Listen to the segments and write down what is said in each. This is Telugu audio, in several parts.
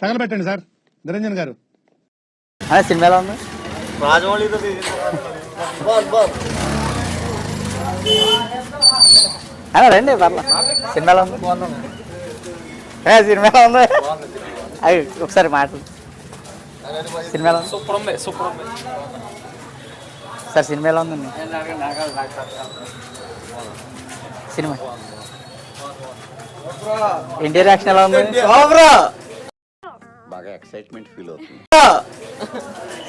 తగలబెట్టండి సార్. నిరంజన్ గారు. అదే సినిమాలో ఉంది? రాజమౌళితో అలా రండి పర్లా. సినిమాలో ఉంది? ఏ, సినిమాలో ఉంది? అవి ఒకసారి మాటలు సినిమాలో ఉంది సూపర్ ఉంది? సూపర్ ఉంది సార్ సినిమాలో ఉందండి? సినిమా. ఎన్టీఆర్ యాక్షన్ ఎలా ఉంది? బాగా ఎక్సైట్మెంట్ ఫీల్ అవుతుంది.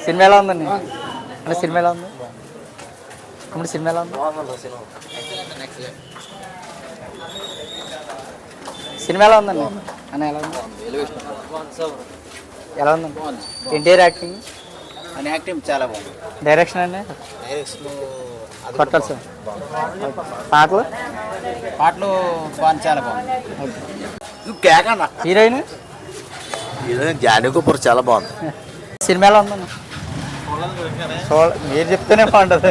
సినిమా ఎలా ఉందండి? అంటే సినిమా ఎలా ఉంది? ఇప్పుడు సినిమా ఎలా ఉంది? సినిమా. ఎలా ఉందండి? అన్న ఎలా ఉంది? ఎలా ఉందండి ఎన్టీఆర్ యాక్టింగ్? అని యాక్టింగ్ చాలా బాగుంది. డైరెక్షన్ అండి? డైరెక్షన్ కొట్టాలి సార్ పాటలు? పాటలు బాగుంది చాలా బాగుంది. కేకన్నా. హీరోయిన్? జానీ కపూర్ చాలా బాగుంది. సినిమా ఎలా ఉందండి చూడ మీరు చెప్తేనే బాగుంటుంది.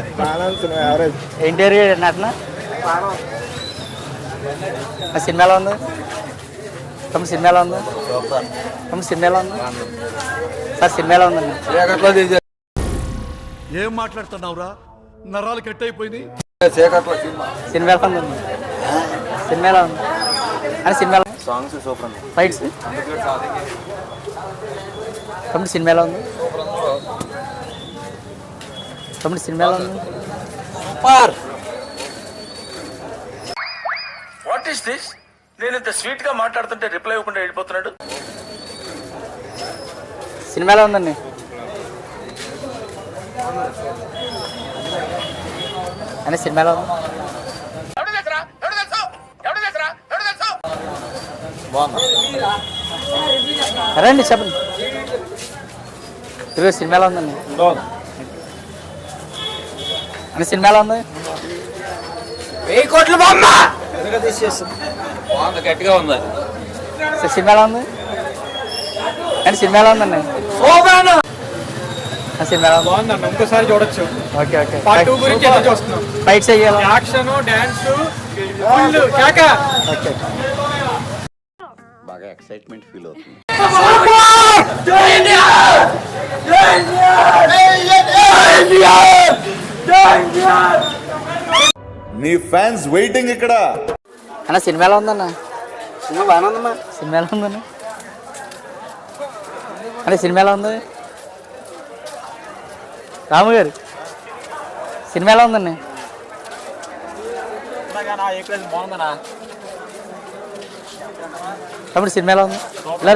ఎన్టీఆర్ నటన ఆ సినిమా ఎలా ఉంది. తమ సినిమా ఎలా ఉంది. తమ సినిమా ఎలా ఉంది. సార్ సినిమా ఎలా ఉందండి ఏం మాట్లాడుతున్నావురా? నరాలు కట్ అయిపోయింది సినిమా ఎలా ఉందండి సినిమా ఎలా ఉంది. అని సినిమా ఎలా ఉంది? Songs super fights? Thammudu cinema ఎలా ఉంది? తమ్ముడు సినిమా ఎలా ఉంది? సూపర్! వాట్ ఈస్ దిస్ నేను ఇంత స్వీట్గా మాట్లాడుతుంటే రిప్లై ఇవ్వకుండా వెళ్ళిపోతున్నాడు. సినిమా ఎలా ఉందండి? అని సినిమా ఎలా ఉంది? రండి చెప్పండి. సినిమా ఎలా ఉందండి. అని సినిమా ఎలా ఉంది? వెయ్యి కోట్ల బొమ్మ! బాగుంది గట్టిగా ఉంది సార్ సినిమా ఎలా ఉంది అని సినిమా ఎలా ఉందండి ఇంకోసారి చూడొచ్చు. Okay okay. పార్ట్ టూ గురించి ఎదురు చూస్తున్నాం. ఫైట్స్ అయ్యాలి యాక్షన్ డాన్స్ ఫుల్ కేక. ఓకే బాగా ఎక్సైట్మెంట్ ఫీల్ అవుతుంది. నీ ఫ్యాన్స్ వెయిటింగ్ ఇక్కడ. అన్న సినిమా ఎలా ఉందన్న. సినిమా బాగానే ఉందమ్మా. సినిమా ఎలా ఉందన్న. అంటే సినిమా ఎలా ఉంది. రాము గారు సినిమా ఎలా ఉందండి బాగుందనా తమ్ముడు సినిమా ఎలా ఉంది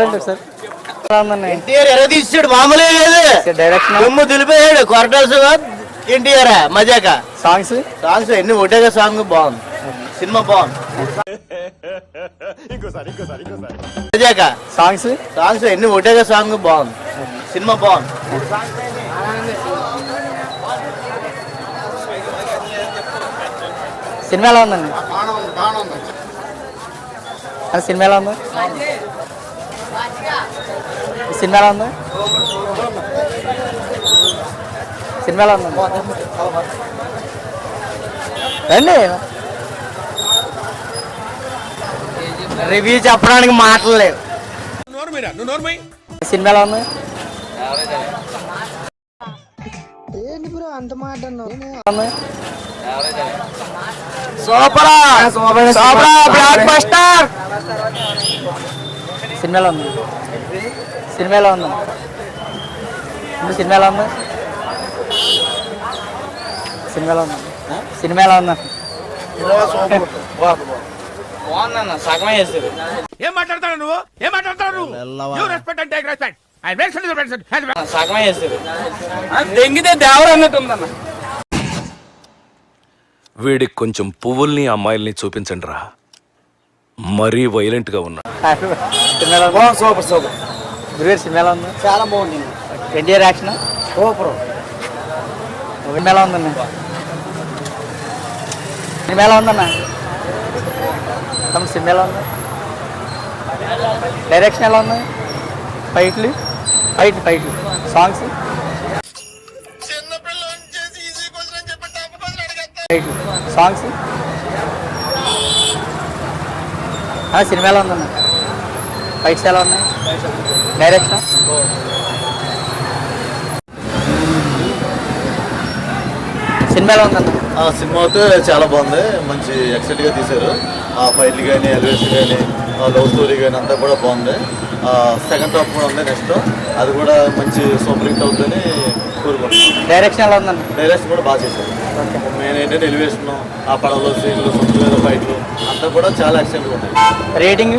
రండి ఎలా ఉందండి ఎన్టీఆర్ ఎర తీసాడు? మామూలే లేదు డైరెక్షన్ దుమ్ము దులిపేయాడు కొరటాల్సి ఎన్టీఆర్ మజాక. సాంగ్స్ సాంగ్స్ ఎన్ని ఒకటేగా సాంగ్ బాగుంది. సినిమా బాగుంది. మజాక. సాంగ్స్ సాంగ్స్ ఎన్ని ఒకటేగా సాంగ్ బాగుంది. సినిమా బాగుంది. సినిమా ఎలా ఉందండి అది సినిమా ఎలా ఉంది సినిమా ఎలా ఉంది సినిమా ఎలా రండి రివ్యూ చెప్పడానికి మాటలు లేవు సినిమా ఎలా ఉంది ఉంది? Super. Super. Blockbuster. Cinema ఎలా ఉంది. సినిమా ఎలా ఉంది ఇప్పుడు సినిమా ఎలా ఉంది. సినిమా ఎలా ఉంది. సినిమా ఎలా ఉంది బాగుందన్న సగమే చేస్తారు ఏం మాట్లాడతాడు నువ్వు? ఏం మాట్లాడతాడు నువ్వు? You respect and take respect I respect సగమే చేస్తారు దెంగితే దేవరు అన్నట్టు ఉందన్న వీడికి కొంచెం పువ్వుల్ని అమ్మాయిల్ని చూపించండి రా. మరీ వైలెంట్గా ఉన్నా. Super super. గురుగారు సినిమా ఎలా ఉంది? చాలా బాగుంది. NTR action super. సినిమా ఎలా ఉందన్న. సినిమా ఎలా ఉందన్న. తమ సినిమా ఎలా ఉంది. డైరెక్షన్ ఎలా ఉంది? ఫైట్లు ఫైట్ ఫైట్లు సాంగ్స్ సాంగ్స్? సినిమా ఎలా ఉందన్న? ఫైట్స్ ఎలా ఉన్నాయి? డైరెక్షన్ ఎలా ఉందన్న? ఆ సినిమా అయితే చాలా బాగుంది. మంచి ఎక్సైట్గా తీశారు. ఆ ఫైట్లు కానీ ఎలివేషన్ కానీ లవ్ స్టోరీ కానీ అంతా కూడా బాగుంది. సెకండ్ హాఫ్ కూడా ఉంది నెక్స్ట్ అది కూడా మంచి సూపర్ హిట్ అవుతుందని కోరుకుంటున్నాను. డైరెక్షన్ ఎలా ఉందన్న? డైరెక్షన్ కూడా బాగా చేశారు. మెయిన్ ఏంటంటే ఎలివేషన్ ఆ పడవలో సీన్లు సొంత ఫైట్లు అంతా కూడా చాలా ఎక్సైట్గా ఉన్నాయి. రేటింగ్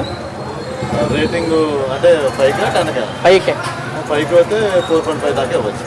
రేటింగ్ అంటే ఫైవ్ కా టెన్ కా? ఫైవ్కే ఫైవ్కి అయితే ఫోర్ పాయింట్ ఫైవ్ దాకా ఇవ్వచ్చు.